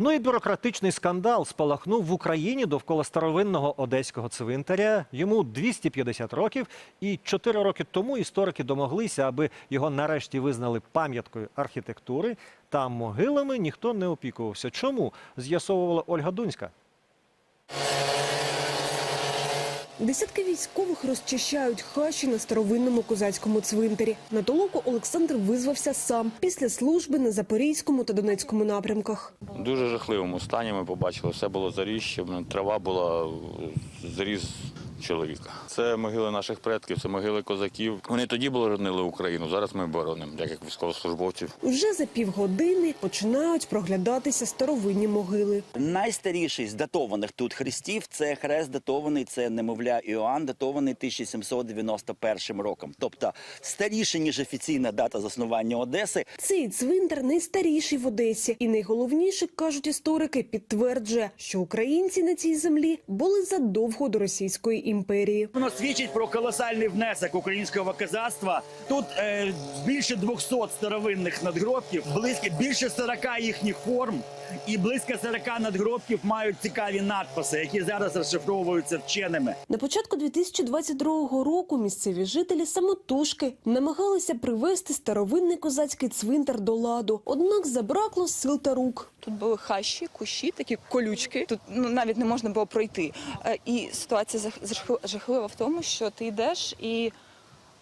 Ну і бюрократичний скандал спалахнув в Україні довкола старовинного одеського цвинтаря. Йому 250 років, і 4 роки тому історики домоглися, аби його нарешті визнали пам'яткою архітектури. Там могилами ніхто не опікувався. Чому з'ясовувала Ольга Дунська? Десятки військових розчищають хащі на старовинному козацькому цвинтарі. На толоку Олександр визвався сам після служби на Запорізькому та Донецькому напрямках. Дуже жахливому стані ми побачили, все було заріжче, трава була зріз чоловіка. Це могили наших предків, це могили козаків. Вони тоді боронили Україну, зараз ми боронимо, як як військовослужбовців. Уже за півгодини починають проглядатися старовинні могили. Найстаріший з датованих тут хрестів це хрест датований, це немовля Іоанн, датований 1791 роком. Тобто старіше, ніж офіційна дата заснування Одеси. Цей цвинтар найстаріший в Одесі, і найголовніше кажуть історики, підтверджує, що українці на цій землі були задовго до Російської імперії. Воно свідчить про колосальний внесок українського козацтва. Тут е, більше 200 старовинних надгробків, близько більше 40 їхніх форм, і близько 40 надгробків мають цікаві надписи, які зараз розшифровуються вченими. На початку 2022 року місцеві жителі самотужки намагалися привести старовинний козацький цвинтар до ладу, однак забракло сил та рук. Тут були хащі, кущі, такі колючки. Тут ну навіть не можна було пройти. Е, І ситуація жахлива в тому, що ти йдеш і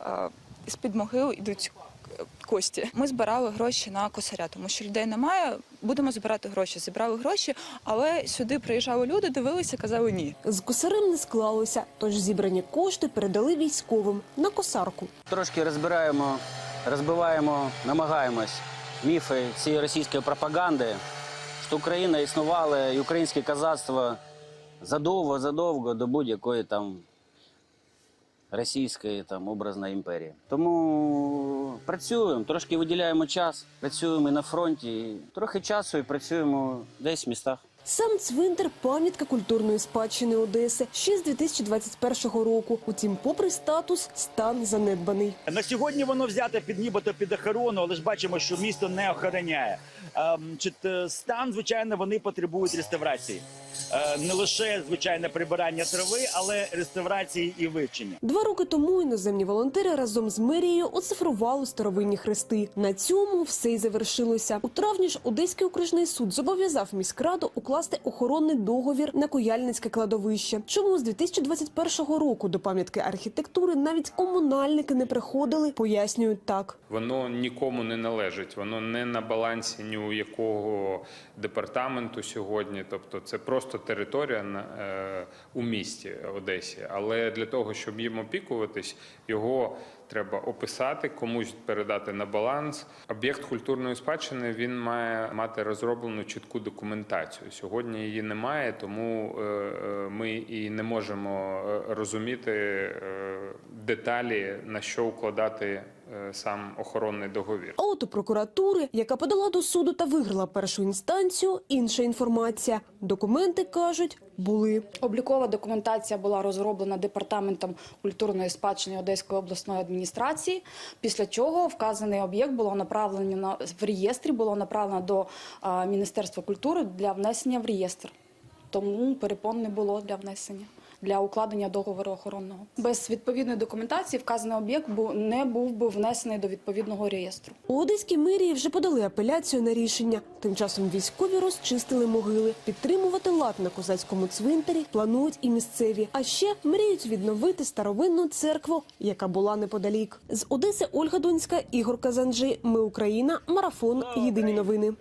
е, з під могил йдуть е, кості. Ми збирали гроші на косаря, тому що людей немає. Будемо збирати гроші. Зібрали гроші, але сюди приїжджали люди, дивилися, казали ні. З косарем не склалося, тож зібрані кошти передали військовим на косарку. Трошки розбираємо, розбиваємо, намагаємось міфи цієї російської пропаганди, що Україна існувала і українське козацтво задовго, задовго до будь-якої там російської там образної імперії. Тому працюємо, трошки виділяємо час, працюємо і на фронті, і трохи часу і працюємо десь в містах. Сам цвинтар пам'ятка культурної спадщини Одеси ще з 2021 року. Утім, попри статус, стан занедбаний. На сьогодні воно взяте під нібито під охорону, але ж бачимо, що місто не охороняє. Чи стан, звичайно, вони потребують реставрації. Е, Не лише звичайне прибирання трави, але реставрації і вивчення. Два роки тому іноземні волонтери разом з мерією оцифрували старовинні хрести. На цьому все й завершилося. У травні ж Одеський окружний суд зобов'язав міськраду укласти охоронний договір на Куяльницьке кладовище. Чому з 2021 року до пам'ятки архітектури навіть комунальники не приходили, пояснюють так. Воно нікому не належить, воно не на балансі ні у якого департаменту сьогодні. Тобто це просто територія на, е, у місті Одесі. Але для того, щоб їм опікуватись, його треба описати, комусь передати на баланс. Об'єкт культурної спадщини він має мати розроблену чітку документацію. Сьогодні її немає, тому е, е, ми і не можемо е, розуміти деталі, на що укладати сам охоронний договір. А от у прокуратури, яка подала до суду та виграла першу інстанцію, інша інформація. Документи кажуть, були. Облікова документація була розроблена департаментом культурної спадщини Одеської обласної адміністрації. Після чого вказаний об'єкт було направлено на в реєстрі, було направлено до а, Міністерства культури для внесення в реєстр. Тому перепон не було для внесення. Для укладення договору охоронного без відповідної документації вказаний об'єкт не був би внесений до відповідного реєстру. У Одеській мерії вже подали апеляцію на рішення. Тим часом військові розчистили могили. Підтримувати лад на козацькому цвинтарі планують і місцеві. А ще мріють відновити старовинну церкву, яка була неподалік. З Одеси Ольга Донська, Ігор Казанджи. Ми Україна. Марафон. Єдині новини.